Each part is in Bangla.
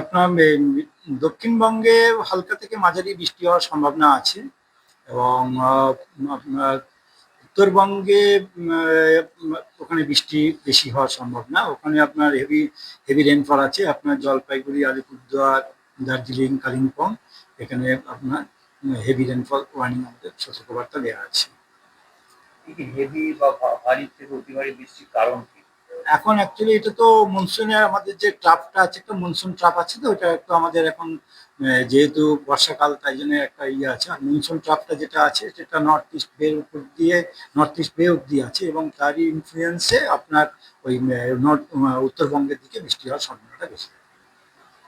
আপনার দক্ষিণবঙ্গে হালকা থেকে মাঝারি বৃষ্টি হওয়ার সম্ভাবনা আছে এবং আপনার উত্তরবঙ্গে ওখানে বৃষ্টি বেশি হওয়ার সম্ভাবনা। ওখানে আপনার হেভি হেভি রেনফল আছে। আপনার জলপাইগুড়ি, আলিপুরদুয়ার, দার্জিলিং, কালিম্পং, এখানে আপনার হেভি রেনফল ওয়ার্নিং আমাদের সতর্কবার্তা দেওয়া আছে। হেভি বা ভারী থেকে অতি বৃষ্টির কারণ কি? এখন অ্যাকচুয়ালি এটা তো মনসুনের আমাদের যে ট্রাপটা আছে একটা মনসুন ট্রাপ আছে তো ওটা একটু আমাদের এখন যেহেতু বর্ষাকাল তাই জন্য একটা ইয়ে আছে। আর মনসুন ট্রাপটা যেটা আছে সেটা নর্থ ইস্ট বে উপর দিয়ে নর্থ ইস্ট বে অব্দি আছে এবং তারই ইনফ্লুয়েন্সে আপনার ওই নর্থ উত্তরবঙ্গের দিকে বৃষ্টি হওয়ার সম্ভাবনাটা বেশি।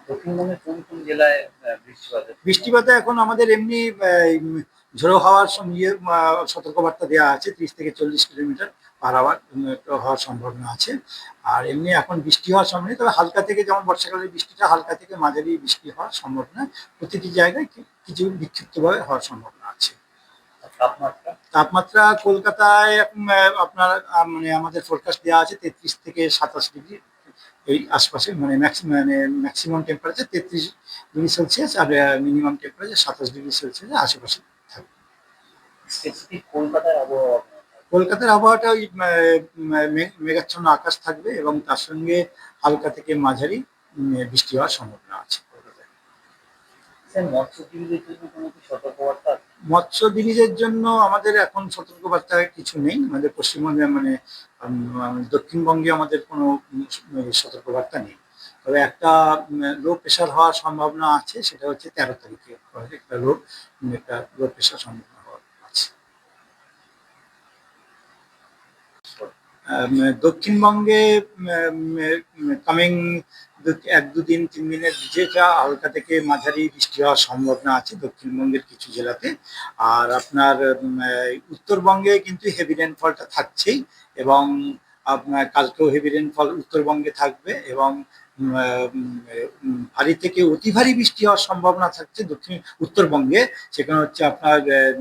দক্ষিণবঙ্গের কোন কোন জেলায় বৃষ্টিপাত বৃষ্টিপাতে এখন আমাদের এমনি ঝোড়ো হাওয়ার সম- ইয়ে সতর্কবার্তা দেওয়া আছে ত্রিশ থেকে চল্লিশ কিলোমিটার পার আওয়ার হওয়ার সম্ভাবনা আছে। আর এমনি এখন বৃষ্টি হওয়ার সম্ভাবনা তবে হালকা থেকে যেমন বর্ষাকালের বৃষ্টিটা হালকা থেকে মাঝারি বৃষ্টি হওয়ার সম্ভাবনা প্রতিটি জায়গায় কিছু বিক্ষিপ্তভাবে হওয়ার সম্ভাবনা আছে। তাপমাত্রা? তাপমাত্রা কলকাতায় এখন, আপনার মানে আমাদের ফোরকাস্ট দেওয়া আছে তেত্রিশ থেকে সাতাশ ডিগ্রি এই আশপাশে মানে ম্যাক্সিমাম মানে ম্যাক্সিমাম টেম্পারেচার তেত্রিশ ডিগ্রি সেলসিয়াস আর মিনিমাম টেম্পারেচার সাতাশ ডিগ্রি সেলসিয়াস আশেপাশে। স্পেসিফিক কলকাতার আবহাওয়া? কলকাতার আবহাওয়াটা ওই মেঘাচ্ছন্ন আকাশ থাকবে এবং তার সঙ্গে হালকা থেকে মাঝারি বৃষ্টি হওয়ার সম্ভাবনা আছে? মৎস্যজীবীদের জন্য আমাদের এখন সতর্কবার্তা কিছু নেই। আমাদের পশ্চিমবঙ্গে মানে দক্ষিণবঙ্গে আমাদের কোনো সতর্কবার্তা নেই। তবে একটা লো প্রেশার হওয়ার সম্ভাবনা আছে সেটা হচ্ছে তেরো তারিখে একটা লো একটা লো প্রেশার সম্ভাবনা হওয়ার আছে আম, দক্ষিণবঙ্গে কামিং এক দুদিন তিন দিনের যেটা হালকা থেকে মাঝারি বৃষ্টি হওয়ার সম্ভাবনা আছে দক্ষিণবঙ্গের কিছু জেলাতে। আর আপনার উত্তরবঙ্গে কিন্তু হেভি রেনফলটা থাকছেই এবং আপনার কালকেও হেভি রেনফল উত্তরবঙ্গে থাকবে এবং ভারী থেকে অতি ভারী বৃষ্টি হওয়ার সম্ভাবনা থাকছে দক্ষিণ, উত্তরবঙ্গে। সেখানে হচ্ছে আপনার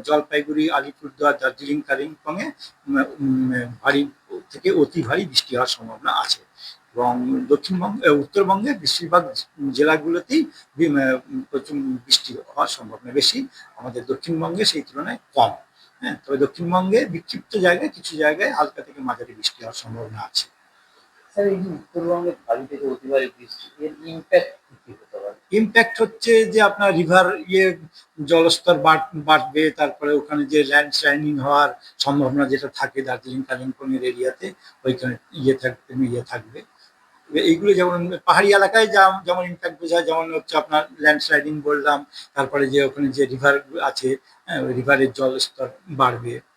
জলপাইগুড়ি, আলিপুরদুয়ার, দার্জিলিং, কালিম্পংয়ে ভারী থেকে অতি ভারী বৃষ্টি হওয়ার সম্ভাবনা আছে। এবং দক্ষিণবঙ্গ উত্তরবঙ্গের বেশিরভাগ জেলাগুলোতেই প্রচুর বৃষ্টি হওয়ার সম্ভাবনা বেশি। আমাদের দক্ষিণবঙ্গে সেই তুলনায় কম। হ্যাঁ তবে দক্ষিণবঙ্গে বিক্ষিপ্ত জায়গায়, কিছু জায়গায় হালকা থেকে মাঝারি বৃষ্টি হওয়ার সম্ভাবনা আছে। স্যার, এই যে উত্তরবঙ্গে ভারী থেকে অতি ভারী বৃষ্টি, এর ইম্প্যাক্ট কি হতে পারে? ইম্প্যাক্ট হচ্ছে যে আপনার রিভার ইয়ে জলস্তর বাড়- বাড়বে তারপরে ওখানে যে ল্যান্ড স্লাইডিং হওয়ার সম্ভাবনা যেটা থাকে দার্জিলিং কালিম্পং এর এরিয়াতে ওইখানে ইয়ে থাকবে ইয়ে থাকবে। এইগুলো যেমন পাহাড়ি এলাকায় যা- যেমন ইম্প্যাক্ট বোঝায় যেমন হচ্ছে আপনার ল্যান্ড স্লাইডিং বললাম তারপরে যে ওখানে যে রিভার আছে হ্যাঁ, রিভারের জলস্তর বাড়বে।